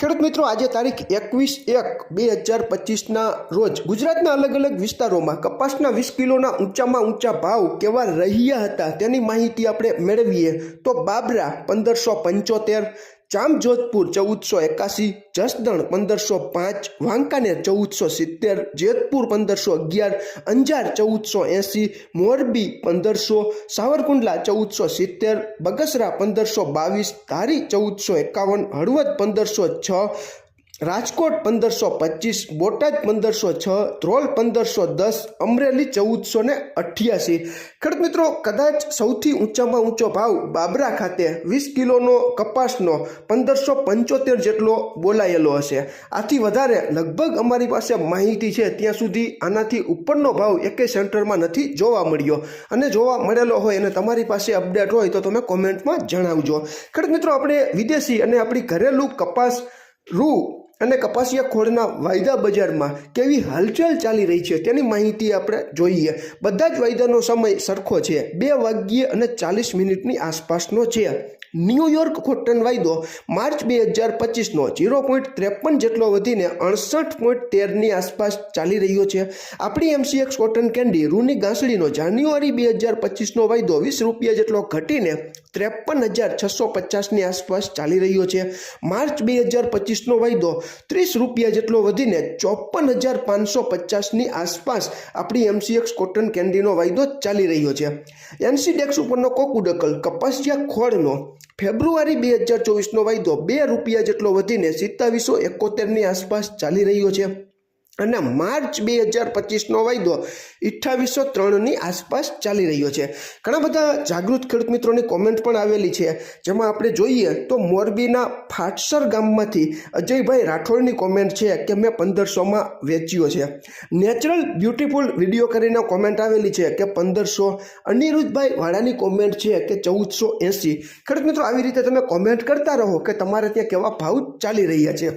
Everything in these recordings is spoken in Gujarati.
ખેડૂત મિત્રો, આજે તારીખ એકવીસ એક બે હજાર પચીસના રોજ ગુજરાતના અલગ અલગ વિસ્તારોમાં કપાસના વીસ કિલોના ઊંચામાં ઊંચા ભાવ કેવા રહ્યા હતા તેની માહિતી આપણે મેળવીએ. તો બાબરા પંદરસો પંચોતેર જામજોધપુર ચૌદસો એકાસી જસદણ પંદરસો પાંચ, વાંકાનેર ચૌદસો સિત્તેર, જેતપુર પંદરસો અગિયાર, અંજાર ચૌદસો એંસી મોરબી પંદરસો, સાવરકુંડલા ચૌદસો સિત્તેર, બગસરા પંદરસો બાવીસ, ધારી ચૌદસો એકાવન, હળવદ પંદરસો છ રાજકોટ પંદરસો પચીસ, બોટાદ પંદરસો છ, ધ્રોલ પંદરસો દસ, અમરેલી ચૌદસો ને અઠ્યાસી. ખેડૂત મિત્રો, કદાચ સૌથી ઊંચામાં ઊંચો ભાવ બાબરા ખાતે વીસ કિલોનો કપાસનો પંદરસો પંચોતેર જેટલો બોલાયેલો હશે. આથી વધારે લગભગ અમારી પાસે માહિતી છે, ત્યાં સુધી આનાથી ઉપરનો ભાવ એકેય સેન્ટરમાં નથી જોવા મળ્યો. અને જોવા મળેલો હોય અને તમારી પાસે અપડેટ હોય તો તમે કોમેન્ટમાં જણાવજો. ખેડૂત મિત્રો, આપણે વિદેશી અને આપણી ઘરેલું કપાસ રૂ અને કપાસિયા ખોળના વાયદા બજારમાં કેવી હલચલ ચાલી રહી છે તેની માહિતી આપણે જોઈએ. બધા જ વાયદાનો સમય સરખો છે. બે વાગ્યે અને ચાલીસ મિનિટની આસપાસનો છે. ન્યૂયોર્ક કોટન વાયદો માર્ચ બે હજાર પચીસનો જીરો પોઈન્ટ ત્રેપન જેટલો વધીને અડસઠ પોઈન્ટ તેરની આસપાસ ચાલી રહ્યો છે. આપણી એમસીએક્સ કોટન કેન્ડી રૂની ગાંસડીનો જાન્યુઆરી બે હજાર પચીસનો વાયદો વીસ રૂપિયા જેટલો ઘટીને ત્રેપન હજાર છસો પચાસની આસપાસ ચાલી રહ્યો છે. માર્ચ બે હજાર પચીસનો વાયદો ત્રીસ રૂપિયા જેટલો વધીને ચોપન હજાર પાંચસો પચાસની આસપાસ આપણી એમસીએક્સ કોટન કેન્ડીનો વાયદો ચાલી રહ્યો છે. એનસીડેક્સ ઉપરનો કોકુડકલ કપાસિયા ખોળનો ફેબ્રુઆરી બે હજાર ચોવીસનો વાયદો બે રૂપિયા જેટલો વધીને સિત્તાવીસો એકોતેરની આસપાસ ચાલી રહ્યો છે. અને માર્ચ બે હજાર પચીસનો વાયદો અઠ્ઠાવીસો ત્રણની આસપાસ ચાલી રહ્યો છે. ઘણા બધા જાગૃત ખેડૂત મિત્રોની કોમેન્ટ પણ આવેલી છે. જેમાં આપણે જોઈએ તો મોરબીના ફાટસર ગામમાંથી અજયભાઈ રાઠોડની કોમેન્ટ છે કે મેં પંદરસોમાં વેચ્યો છે. નેચરલ બ્યુટીફુલ વીડિયો કરીને કોમેન્ટ આવેલી છે કે પંદરસો. અનિરુદ્ધભાઈ વાળાની કોમેન્ટ છે કે ચૌદસો એંસી. ખેડૂત મિત્રો, આવી રીતે તમે કોમેન્ટ કરતા રહો કે તમારે ત્યાં કેવા ભાવ ચાલી રહ્યા છે.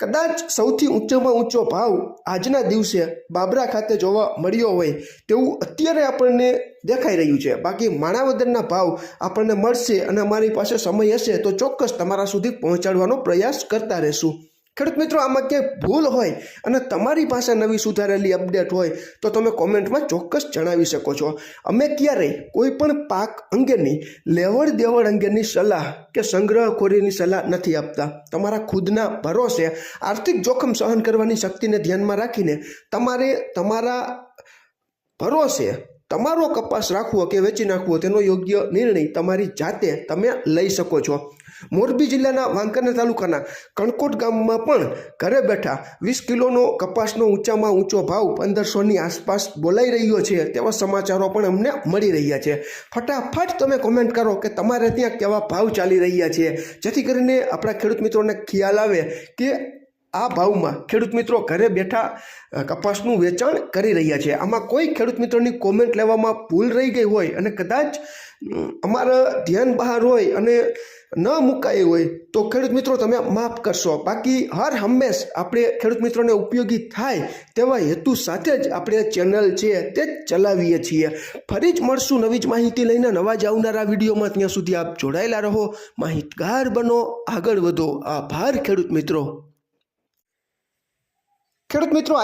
કદાચ સૌથી ઊંચામાં ઊંચો ભાવ આજના દિવસે બાબરા ખાતે જોવા મળ્યો હોય તેવું અત્યારે આપણને દેખાઈ રહ્યું છે. બાકી માણાવદરના ભાવ આપણને મળશે અને અમારી પાસે સમય હશે તો ચોક્કસ તમારા સુધી પહોંચાડવાનો પ્રયાસ કરતા રહેશું. ખેડૂત મિત્રો, આમાં ક્યાંય ભૂલ હોય અને તમારી પાસે નવી સુધારેલી અપડેટ હોય, તો તમે કોમેન્ટમાં ચોક્કસ જણાવી શકો છો. અમે ક્યારેય કોઈ પણ પાક અંગેની લેવડ દેવડ અંગેની સલાહ કે સંગ્રહખોરીની સલાહ નથી આપતા. તમારા ખુદના ભરોસે આર્થિક જોખમ સહન કરવાની શક્તિને ધ્યાનમાં રાખીને તમારે તમારા ભરોસે તમારો કપાસ રાખવો કે વેચી નાખવો તેનો યોગ્ય નિર્ણય તમારી જાતે તમે લઈ શકો છો. મોરબી જિલ્લાના વાંકાનેર તાલુકાના કણકોટ ગામમાં પણ ઘરે બેઠા વીસ કિલોનો કપાસનો ઊંચામાં ઊંચો ભાવ પંદરસોની આસપાસ બોલાઈ રહ્યો છે તેવા સમાચારો પણ અમને મળી રહ્યા છે. ફટાફટ તમે કોમેન્ટ કરો કે તમારે ત્યાં કેવા ભાવ ચાલી રહ્યા છે? જેથી કરીને આપણા ખેડૂત મિત્રોને ખ્યાલ આવે કે આ ભાવમાં ખેડૂત મિત્રો ઘરે બેઠા કપાસનું વેચાણ કરી રહ્યા છે. આમાં કોઈ ખેડૂત મિત્રોની કોમેન્ટ લેવામાં ભૂલ રહી ગઈ હોય અને કદાચ અમારા ધ્યાન બહાર હોય અને ન મુકાઈ હોય, તો ખેડૂત મિત્રો તમે માફ કરશો. બાકી હર હંમેશ આપણે ખેડૂત મિત્રોને ઉપયોગી થાય તેવા હેતુ સાથે જ આપણે ચેનલ છે તે ચલાવીએ છીએ. ફરી જ મળશું નવી જ માહિતી લઈને નવા જ આવનારા વિડીયોમાં. ત્યાં સુધી આપ જોડાયેલા રહો. માહિતગાર બનો. આગળ વધો. આભાર ખેડૂત મિત્રો. ખેડૂત મિત્રો